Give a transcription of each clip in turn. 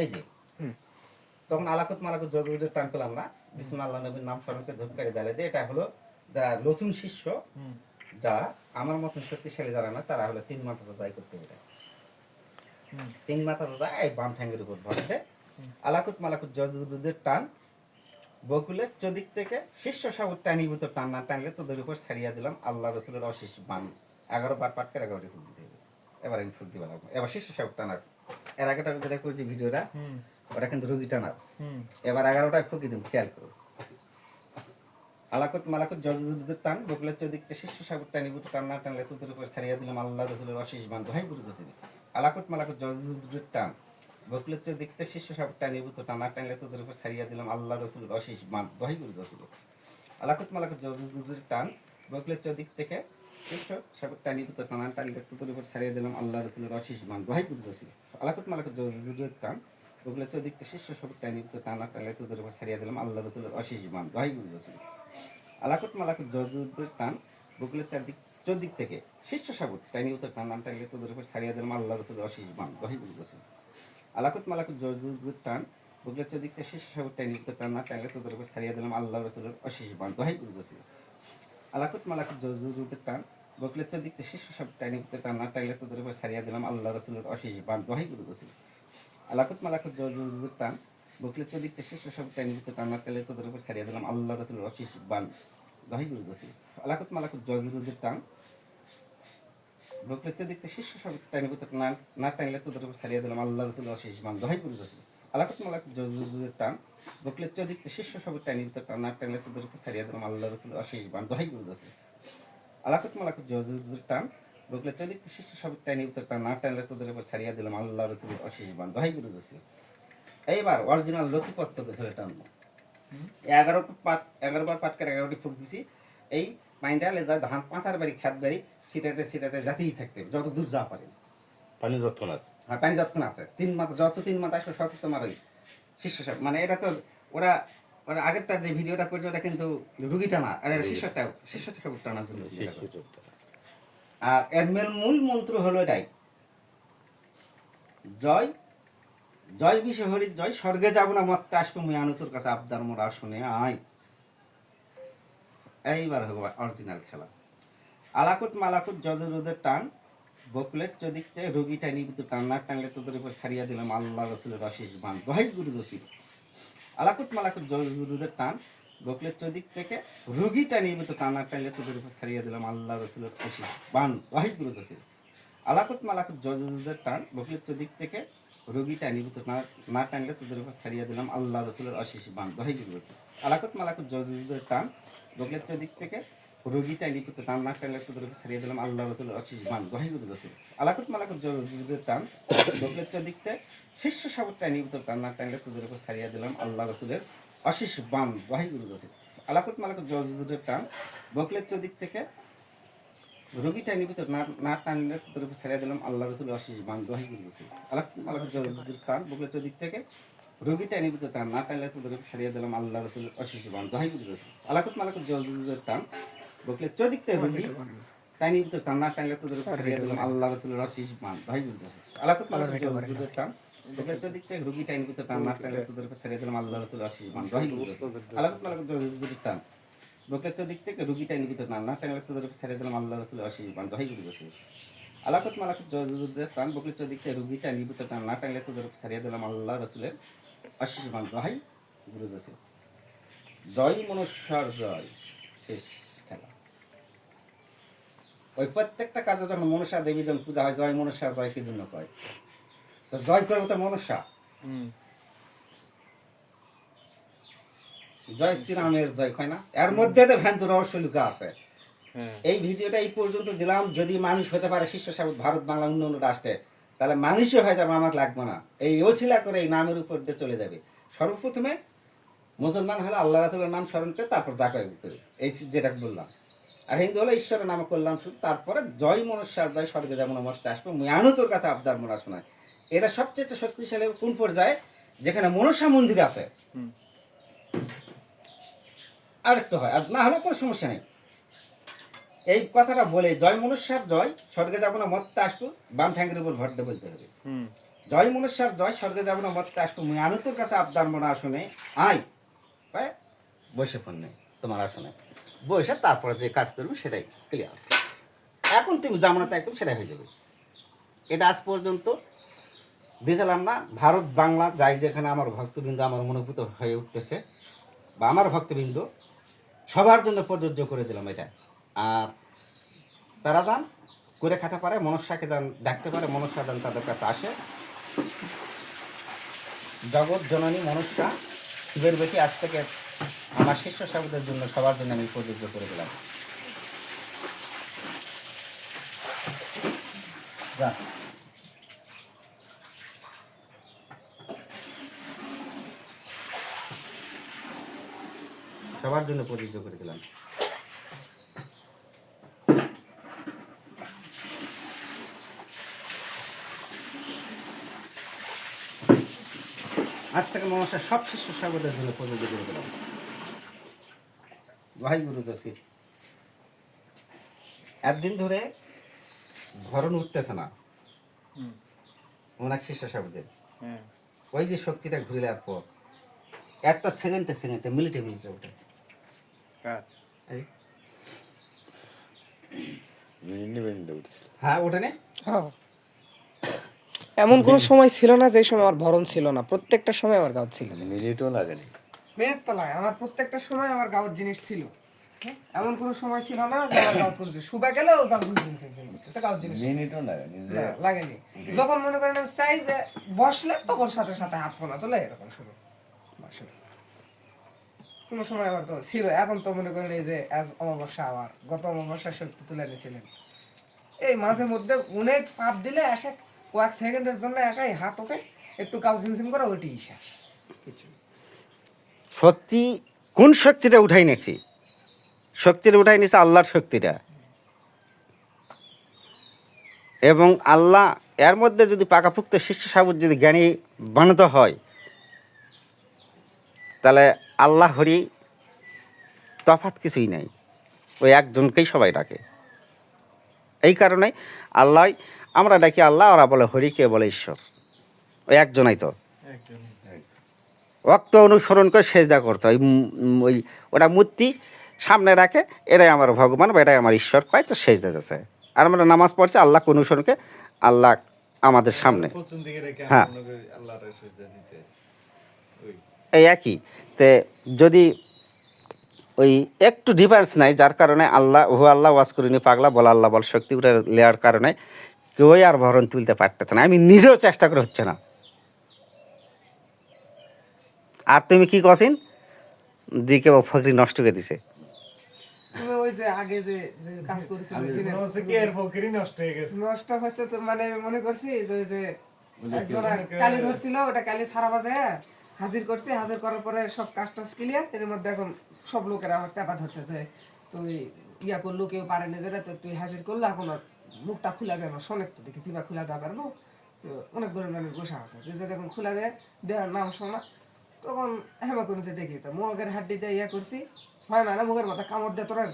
এই যে। তখন আলাকুত মালাকুত জজুদের টান পেলাম না। বিষ্ণু আল্লাহ নবীর নাম স্মরণকে ধূপকারী জ্বালিয়ে দিয়ে এটা হলো যারা নতুন শিষ্য যারা আমার মতন শক্তিশালী যারা না তারা হলো তিন মাথা দায় করতে এটা তিন মাথা দাদা এই বাম ঠ্যাঙ্গের উপর ভরতে আলাকুত মালাকুত জজুদের টান বকুলের চদিক থেকে শীর্ষ সাবুর টানিভূত টান না টানলে তোদের উপর ছাড়িয়ে দিলাম আল্লাহ রসুলের অশেষ বান। এগারো বার পাট করে এগারোটি ফুট দিতে হবে। এবার আমি ফুট দিবা এবার শীর্ষ সাবুর টানার এর আগেটা যেটা করেছি ভিডিওটা ওটা কিন্তু রুগী টানার। এবার এগারোটায় ফুকি দিন খেয়াল করো। আলাকুত মালাকুত জজুদের টান বকুলের চদিক থেকে শীর্ষ সাবুর টানিভূত টান না টানলে তোদের উপর ছাড়িয়ে দিলাম আল্লাহ রসুলের অশেষ বান দোহাই গুরু জসিল আলাকুত মালাকুত জজুদের টান বকুলের চোখ দেখতে শীর্ষ সাপ টানিভূত টানা টানলে তোদের উপর ছাড়িয়া দিলাম আল্লাহ রসুল অশেষ মান দহাই গুরু দছিল আলাকুত মালাকুত জজুদের টান বকুলের চোখ দিক থেকে শীর্ষ সাপ টানিভূত টানা টানলে তোদের উপর ছাড়িয়া দিলাম আল্লাহ রসুলের অশেষ মান দহাই গুরু দছিল আলাকুত মালাকুত জজুদের টান বকুলের চোখ দেখতে শীর্ষ সাপ টানিভূত টানা টানলে তোদের উপর ছাড়িয়া দিলাম। আল্লাহ রসুলের অশেষ মান দহাই গুরু দছিল আলাকুত মালাকুত জজুদের টান বকুলের চারদিক চোদ্দিক থেকে শীর্ষ সাবুত টাইনি উত্তর টান নাম টানলে তোদের উপর ছাড়িয়া দিলাম আল্লাহ রসুলের অশেষ মান দহাই গুরু দছিল আলাকুত মালাকুত জজুদের টান বুকলের চদিকতে শেষ সাগর টাইনি উত্তর টান না টানলে তোদের উপর ছাড়িয়ে দিলাম আল্লাহ রসুলের অশেষ বান। দোহাই গুরু ছিল আলাকুত মালাকুত জজুদের টান বকলের চদিকতে শেষ, সব টাইনি উত্তর টান টানলে তোদের উপর ছাড়িয়ে দিলাম, আল্লাহ রসুলের অশেষ বান, দোহাই গুরু ছিল আলাকুত মালাকুত জজুদের টান বকলের চদিকতে শেষ সাগর টাইনি উত্তর টান টানলে তোদের উপর ছাড়িয়ে দিলাম, আল্লাহ রসুলের অশেষ বান, দোহাই গুরু ছিল আলাকুত মালাকুত জজুদের টান বকলের দেখতে শীর্ষ সব টাইনি পুত্র না না টাইনলে তোদের উপর ছাড়িয়ে দিলাম, আল্লাহ রসুল অশেষ মান দহাই পুরুষ আছে আলাকুত মালাক জজুদের টান বকলের চদিকতে শীর্ষ সব টাইনি টান না টাইনলে তোদের উপর ছাড়িয়ে দিলাম, আল্লাহ রসুল অশেষ বান, দহাই পুরুষ আছে আলাকুত মালাক জজুদের টান। বকলের চদিকতে শীর্ষ সব টাইনি পুত্র টান না টাইনলে তোদের উপর ছাড়িয়ে দিলাম। আল্লাহ রসুল অশেষ মান দহাই পুরুষ আছে এইবার অরিজিনাল লতিপত্রকে ধরে টানবো। এগারো পাট এগারো বার পাট করে এগারোটি ফুক দিছি। এই মাইন্ডালে যা ধান পাঁচার বাড়ি খ্যাত বাড়ি সেটাতে সেটাতে জাতিই থাকতে যত দূর যা পারে। পানি যতক্ষণ আছে। আর পানি যতক্ষণ আছে। তিন মাথা যত তিন মাথা আসবে শত তোমার ওই শিষ্য মানে এটা তো ওরা ওরা আগেরটা যে ভিডিওটা করছে ওটা কিন্তু রুগী টানা আর শিষ্যটা শিষ্য ঠাকুর টানার জন্য আর এর মেল মূল মন্ত্র হলো এটাই। জয় জয় বিশ্ব হরির জয় স্বর্গে যাব না মত্তে আসবে মুই আনু তোর কাছে আবদার মোরা শুনে আয়। এইবার হবে অরিজিনাল খেলা। আলাকুত মালাকুত জজরুদের টান বকুলের চদিকতে রোগীটা নিবিত টান না টানলে তোদের উপর ছাড়িয়া দিলাম আল্লাহ রসুলের অশেষ বান। দহাই গুরু জসির আলাকুত মালাকুত জরুরের টান বকলের চৌদিক থেকে রুগীটা নিয়মিত টান টানলে তোদের উপর ছাড়িয়ে দিলাম, আল্লাহ রসুলের খুশি বান ওয়াহিদ গুরু জসির আলাকুত মালাকুত জরুরের টান বকলের চৌদিক থেকে রুগীটা নিয়মিত না টানলে তোদের উপর ছাড়িয়ে দিলাম, আল্লাহ রসুলের অশেষ বান দহাই আলাকুত মালাকুত জরুরের টান বকলের চৌদিক থেকে রোগীটা নিপুতে টান না টানলে তোদের উপর ছাড়িয়ে দিলাম, আল্লাহ রসুল অশিস মান দহাই গুরু দোষী আলাকুত মালাকুত জরুরের টান বকলের চদিকতে শীর্ষ সাবরটা নিপুত টান না টানলে তোদের উপর ছাড়িয়ে দিলাম, আল্লাহ রসুলের অশিস বান দহাই গুরু দোষী আলাকুত মালাকুত জরুরের টান বকলের চদিক থেকে রোগীটা নিপুত না না টানলে তোদের উপর ছাড়িয়ে দিলাম, আল্লাহ রসুল অশিস বান দহাই গুরু দোষী আলাকুত মালাকুত জরুরের টান বকলের চদিক থেকে রোগীটা নিবিত টান না টানলে তোদের উপর ছাড়িয়ে দিলাম, আল্লাহ রসুল অশিস বান দহাই গুরু দোষী আলাকুত মালাকুত জরুরের টান বকলে চদিকতে রুগী টাইনি ভিতর টান্না টানলে তোদের উপর ছাড়িয়ে দিলাম আল্লাহ রসুলের অশিস মান ভাই আলাকুত জরুরের টান। বকলে চদিকতে রুগী টাইনি ভিতর টান্না টানলে তোদের উপর ছাড়িয়ে দিলাম আল্লাহ রসুলের অশিস মান ভাই আলাকুত টান। বকলে চদিক থেকে রুগী টাইনি ভিতর টান্না টানলে তোদের উপর ছাড়িয়ে দিলাম আল্লাহ রসুলের অশিস মান ভাই বুঝতেছে। আলাকুত মালাকুত টান বকলে চদিক থেকে রুগী টাইনি ভিতর টান্না টানলে তোদের উপর ছাড়িয়ে দিলাম আল্লাহ রসুলের মান ভাই জয় মনুষ্যর জয় শেষ। ওই প্রত্যেকটা কাজে যখন মনসা দেবী যখন পূজা হয় জয় মনসা জয় কি জন্য কয়। তো জয় করব তো মনসা। জয় শ্রীরামের জয় কয় না? এর মধ্যে তো ভ্যান্ত রহস্য লুকা আছে। এই ভিডিওটা এই পর্যন্ত দিলাম। যদি মানুষ হতে পারে শিষ্য সাবুত ভারত বাংলা অন্য অন্য রাষ্ট্রে তাহলে মানুষই হয়ে যাবে আমার লাগবে না। এই ওসিলা করে এই নামের উপর দিয়ে চলে যাবে। সর্বপ্রথমে মুসলমান হলে আল্লাহ রাতুলের নাম স্মরণ করে তারপর যা করে করে। এই যেটা বললাম। আর হিন্দু হলে ঈশ্বরের নামে করলাম শুধু তারপরে জয় মনুষ্যার জয় স্বর্গে যেমন মরতে আসবে। মুয়ানু তোর কাছে আবদার মোরা শোনায় এটা সবচেয়ে শক্তিশালী কোন পর্যায়ে? যেখানে মনসা মন্দির আছে। আর একটু হয় আর না হলে কোনো সমস্যা নেই। এই কথাটা বলে জয় মনুষ্যার জয় স্বর্গে যাব না মরতে আসব বাম ঠ্যাঙ্গের উপর ভর বলতে হবে। জয় মনুষ্যার জয় স্বর্গে যাব না মরতে আসব মুই আমি তোর কাছে আবদার মনে আসনে আয়। কয়, বসে ফোন নেই তোমার আসনে। বসে তারপরে যে কাজ করবি সেটাই ক্লিয়ার এখন তুমি জামানাতে একদম সেটাই হয়ে যাবে। এটা আজ পর্যন্ত দিয়েছিলাম না, ভারত, বাংলা, যাই যেখানে আমার ভক্তবৃন্দ আমার মনোভূত হয়ে উঠতেছে, বা আমার ভক্তবৃন্দ, সবার জন্য প্রযোজ্য করে দিলাম এটা। আর তারা যান, করে খেতে পারে, মনস্যাকে যান, ডাকতে পারে, মনস্যা যান তাদের কাছে আসে। জগৎ, জননী মনুষ্যা শিবের বেশি আজ থেকে আমার শিষ্য সাবুদের জন্য সবার জন্য আমি প্রযোজ্য করে দিলাম। সবার জন্য প্রযোজ্য করে দিলাম। আজ থেকে মনসা সব শিষ্য সাগরের জন্য প্রযোজ্য করে দিলাম। ভাই গুরু দশির একদিন ধরে ধরন উঠতেছে না। শিষ্য সাগরদের হ্যাঁ। ওই যে শক্তিটা ঘুরে যাওয়ার পর একটা সেকেন্ডে সেকেন্ডে মিনিটে মিনিটে এই, মিনিটে উঠছে। হ্যাঁ নে? হ্যাঁ। এমন কোনো সময় ছিল না যে সময় আমার ভরণ ছিল না। প্রত্যেকটা সময় আমার গাওয়ার ছিল। মিনিটও লাগেনি। মেয়ের তলায়। আমার প্রত্যেকটা সময় আমার গাওয়ার জিনিস ছিল। হ্যাঁ? এমন কোনো সময় ছিল না যে আমার গাওয়ার কোনো জিনিস শুবা গাওয়ার জিনিস গাওয়ার জিনিস মিনিটও লাগেনি। লাগেনি যখন মনে করেন আমি চাই যে বসলে তখন সাথে সাথে হাত ফোনা তোলে এরকম শুরু। কোনো সময় আমার তো ছিল। এখন তো মনে করেন এই যে আজ অমাবস্যা আবার গত অমাবস্যা শক্তি তুলে এনেছিলেন। এই মাঝে মধ্যে অনেক চাপ দিলে এসে কয়েক সেকেন্ডের জন্য এসে হাত ওকে একটু কাউ ঝিমঝিম করে ওইটি ইসা। শক্তি, কোন শক্তিটা উঠাই নিয়েছি? শক্তিটা উঠাই নিয়েছে আল্লাহর শক্তিটা। এবং আল্লাহ, এর মধ্যে যদি পাকাপুক্ত শিষ্য সাবুদ যদি জ্ঞানী বানাতে হয়, তাহলে আল্লাহ হরি তফাৎ কিছুই নাই। ওই একজনকেই সবাই ডাকে। এই কারণে আল্লাহ, আমরা ডাকি আল্লাহ, ওরা বলে হরি, কে বলে ঈশ্বর? ওই একজনাই তো। একজন। রক্ত অনুসরণ করে সেজদা করতে হয়। ওই ওটা মূর্তি সামনে রাখে এটাই আমার ভগবান বা এটাই আমার ঈশ্বর কয় তো সেজদা যাচ্ছে আর আমরা নামাজ পড়ছি আল্লাহ অনুসরণকে আল্লাহ আমাদের সামনে। হ্যাঁ। এই একই। তে যদি ওই একটু ডিফারেন্স নাই যার কারণে আল্লাহ ও আল্লাহ ওয়াজ করিনি পাগলা বলা আল্লাহ বল শক্তি উঠে লেয়ার কারণে কেউই আর ভরণ তুলতে পারতেছে না। আমি নিজেও চেষ্টা করে হচ্ছে না। আর তুমি কি কছিন যে কেউ ফকরি নষ্ট করে দিছে। তুমি ওই যে আগে যে যে কাজ করেছিলে চিনেন? মনে হচ্ছে কি এর ফকিরই নষ্ট হয়ে গেছে। নষ্ট হয়েছে তো মানে মনে করছি যে যে কালি ধরছিল ওটা কালি সারা বাজে হাজির করছি হাজির করার পরে সব কাজ টাজ ক্লিয়ার এর মধ্যে এখন সব লোকেরা আমার চাপা ধরছে যে তুই ইয়া করল কেউ পারেনি যেটা তো তুই হাজির করল এখন মুখটা খুলা দেয় না শোনেক তো দেখি চিবা খুলা দেওয়া পারব অনেক ধরনের মানুষ বসে আছে। যে যে যখন খুলা দেয় দেওয়ার নাম শোনা। তখন হেমা করেছে দেখি তো মুখের হাড্ডিতে ইয়া করছি। হয় না মুখের মধ্যে কামড় দিয়ে তোরা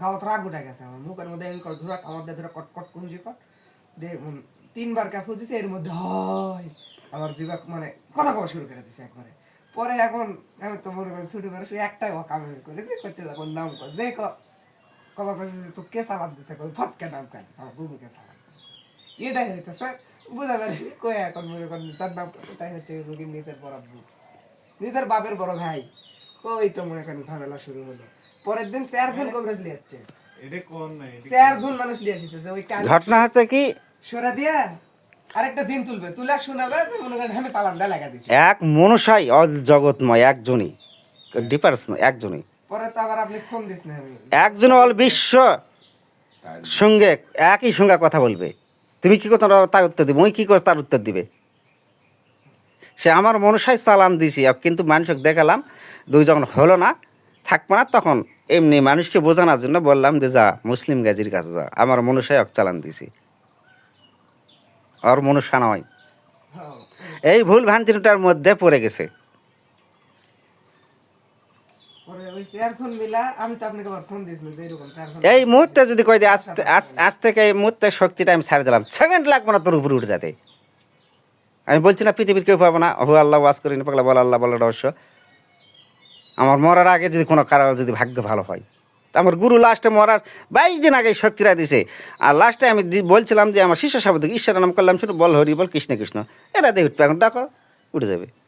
গাওয়াত রাগ উঠে গেছে আমার। মুখের মধ্যে এনকর ঘুরা কামড় দিয়ে ধরে কট কট কুঞ্জি কট দিয়ে তিনবার কাপু দিছে, এর মধ্যে হয়। আমার জিবা মানে কথা কওয়া শুরু করে দিছে একবারে। পরে এখন আমি তো মনে করি ছুটি করে একটাই কাম করেছে, করছে যখন নাম কর, যে কবা কইছে যে তো কে সালাদ দিছে? কই ফটকে নাম কই দিছে, আমার বুবুকে সালাদ এটাই স্যার বুঝা পারি কই এখন মনে করেন যার নাম করছে তাই হচ্ছে রোগীর নিজের বুক নিজের বাপের বড় ভাই। ওই তো মনে করেন ঝামেলা শুরু হলো। পরের দিন চারজন কবরেজ লিয়ে যাচ্ছে মানুষ লিয়ে আসছে যে ওই ঘটনা হচ্ছে কি? সরা দিয়া আরেকটা জিন তুলবে। তুলে শোনাবে যে মনে করেন আমি সালাম দা লাগা দিছি। এক মনুষাই অল জগৎময় একজনই। ডিফারেন্স নয় একজনই। পরে তো আবার আপনি ফোন দিস না আমি। একজন অল বিশ্ব সঙ্গে একই সঙ্গে কথা বলবে। তুমি কি করছ? তার উত্তর দিবে। ওই কি করে তার উত্তর দিবে। সে আমার মনসাই চালান দিছি কিন্তু মানুষকে দেখালাম দুই যখন হলো না থাকব না তখন। এমনি মানুষকে বোঝানোর জন্য বললাম যে যা মুসলিম গাজির কাছে যা। আমার মনুষাই অক চালান দিছি। আর মনুষ্য নয়। এই ভুল ভ্রান্তিটার মধ্যে পড়ে গেছে। এই মুহূর্তে যদি কই যে আজ থেকে এই মুহূর্তে শক্তিটা আমি ছাড়ে দিলাম। সেকেন্ড লাগবে না তোর উপরে উঠে যেতে। আমি বলছি না, পৃথিবীর কেউ পাবো না। হু আল্লাহ ওয়াজ করি না পাগলা বল আল্লাহ বলে রহস্য আমার মরার আগে যদি কোনো কারও যদি ভাগ্য ভালো হয়। তা আমার গুরু লাস্টে মরার বাইশ দিন আগে শক্তিরা দিছে। আর লাস্টে আমি বলছিলাম যে আমার শিষ্য সাবধিক ঈশ্বরের নাম করলাম শুধু বল হরি বল কৃষ্ণ কৃষ্ণ। এরা উঠবে এখন ডাকো উঠে যাবে।